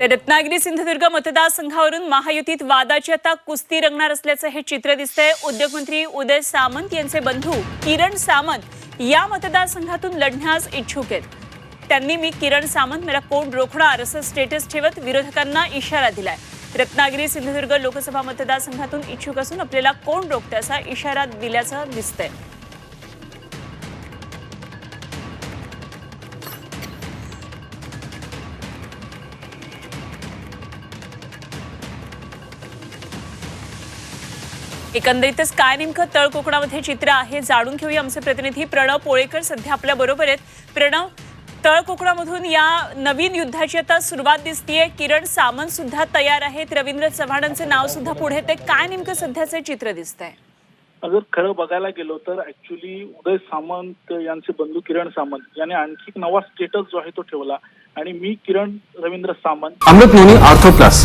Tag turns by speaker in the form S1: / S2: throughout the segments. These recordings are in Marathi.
S1: रत्नागिरी सिंधुदुर्ग मतदारसंघावरून महायुतीत वादाची आता कुस्ती रंगणार असल्याचं हे चित्र दिसतंय. उद्योगमंत्री उदय सामंत यांचे बंधू किरण सामंत या मतदारसंघातून लढण्यास इच्छुक आहेत. त्यांनी मी किरण सामंत मला कोण रोखणार असं स्टेटस ठेवत विरोधकांना इशारा दिलाय. रत्नागिरी सिंधुदुर्ग लोकसभा मतदारसंघातून इच्छुक असून आपल्याला कोण रोखतं असा इशारा दिल्याचं दिसतंय. एकंदरीतच काय नेमकं तळ कोकणामध्ये चित्र आहे जाणून घेऊया आमचे प्रतिनिधी प्रणव पोळेकर. सध्या आपल्या बरोबर आहेत. प्रणव तळ कोकणामधून या नवीन युद्धाची आता सुरुवात दिसतीये. किरण सामंत सुद्धा तयार आहेत. रवींद्र चव्हाणांचं नाव सुद्धा पुढे ते काय नेमकं सध्याचं चित्र दिसतंय?
S2: जर खरं बघायला गेलो तर ऍक्च्युली उदय सामंत यांचे बंधू किरण सामंत याने आणखी एक नवा स्टेटस जो आहे तो ठेवला. आणि मी Kiran Ravindra Samant.
S3: Amrit noni ortho plus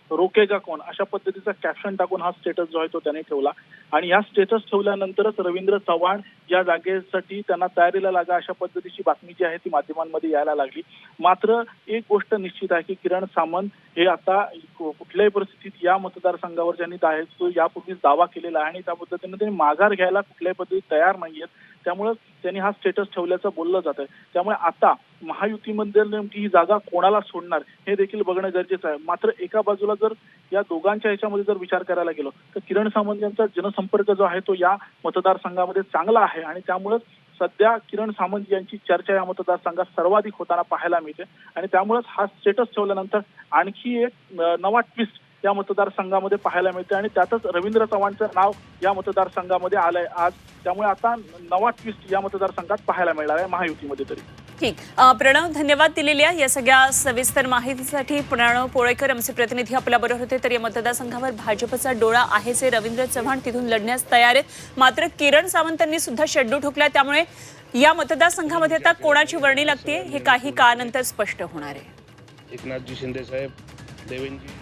S2: रोकेगा कोण? अशा पद्धतीचा कॅप्शन टाकून हा स्टेटस जो आहे तो त्याने ठेवला. आणि या स्टेटस ठेवल्यानंतरच रवींद्र चव्हाण या जागेसाठी त्यांना तयारीला लागा अशा पद्धतीची बातमी जी आहे ती माध्यमांमध्ये यायला लागली. मात्र एक गोष्ट निश्चित आहे की किरण सामंत हे आता कुठल्याही परिस्थितीत या मतदारसंघावर ज्यांनी आहे तो यापूर्वीच दावा केलेला आहे आणि त्या पद्धतीने त्यांनी माघार घ्यायला कुठल्याही पद्धतीत तयार नाहीयेत. त्यामुळे त्यांनी हा स्टेटस ठेवल्याचं बोललं जात आहे त्यामुळे आता महायुतीमध्ये नेमकी ही जागा कोणाला सोडणार हे देखील बघणं गरजेचं आहे. मात्र एका बाजूला जर या दोघांच्या ह्याच्यामध्ये जर विचार करायला गेलो तर किरण सामंत यांचा जनसंपर्क जो आहे तो या मतदारसंघामध्ये चांगला आहे आणि त्यामुळेच सध्या किरण सामंत यांची चर्चा या मतदारसंघात सर्वाधिक होताना पाहायला मिळते. आणि त्यामुळेच हा स्टेटस ठेवल्यानंतर आणखी एक नवा ट्विस्ट या मतदारसंघामध्ये पाहायला मिळते आणि त्यातच रवींद्र चव्हाणचं नाव या मतदारसंघामध्ये आलंय आज. त्यामुळे आता नवा ट्विस्ट या मतदारसंघात पाहायला मिळणार आहे महायुतीमध्ये तरी.
S1: ठीक. प्रणव धन्यवाद दिलेल्या या सगळ्या सविस्तर माहितीसाठी. प्रणव पोळेकर आमचे प्रतिनिधी आपल्या बरोबर होते. तर या मतदारसंघावर भाजपचा डोळा आहे जे रवींद्र चव्हाण तिथून लढण्यास तयार आहेत. मात्र किरण सावंतांनी सुद्धा शेड्यू ठोकला. त्यामुळे या मतदारसंघामध्ये आता कोणाची वर्णी लागते हे काही काळानंतर स्पष्ट होणार आहे.
S4: एकनाथजी शिंदे साहेब देवेंद्रजी.